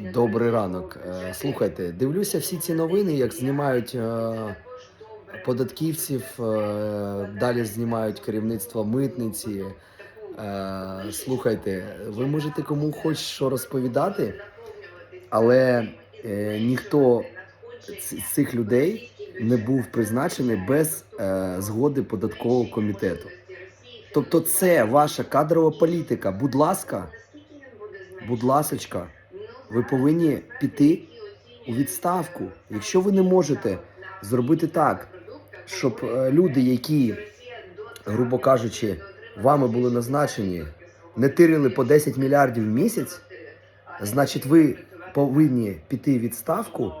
Добрий ранок. Е, Слухайте, дивлюся всі ці новини, як знімають е, податківців, е, далі знімають керівництво митниці. Слухайте, ви можете кому хоч що розповідати, але ніхто з цих людей не був призначений без згоди податкового комітету. Тобто, це ваша кадрова політика. Будь ласка, будь ласочка, ви повинні піти у відставку. Якщо ви не можете зробити так, щоб е, люди, які, грубо кажучи, вами були назначені, не тирили по 10 мільярдів в місяць, значить, ви повинні піти в відставку.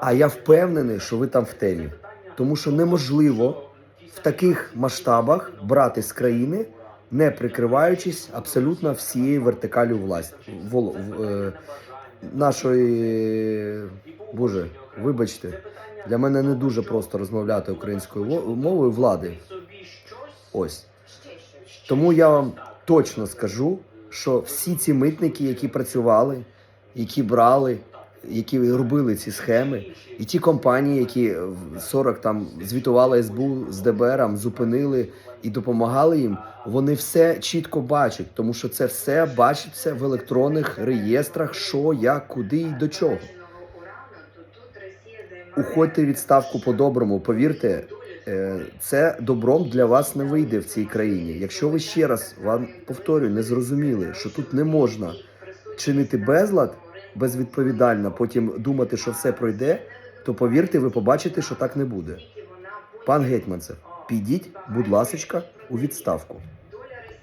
А я впевнений, що ви там в темі. Тому що неможливо в таких масштабах брати з країни, не прикриваючись абсолютно всією вертикалю власті вол, в, е, нашої боже, вибачте, для мене не дуже просто розмовляти українською во- мовою влади. Ось тому я вам точно скажу, що всі ці митники, які працювали, які брали, які робили ці схеми, і ті компанії, які в 40 там звітували СБУ з ДБРом, зупинили і допомагали їм, вони все чітко бачать, тому що це все бачиться в електронних реєстрах, що, як, куди і до чого. Уходьте відставку по-доброму, повірте, е, це добром для вас не вийде в цій країні. Якщо ви ще раз вам повторюю, не зрозуміли, що тут не можна чинити безлад безвідповідально, потім думати, що все пройде, то повірте, ви побачите, що так не буде. Пан гетьманцев, підіть, будь ласочка, у відставку.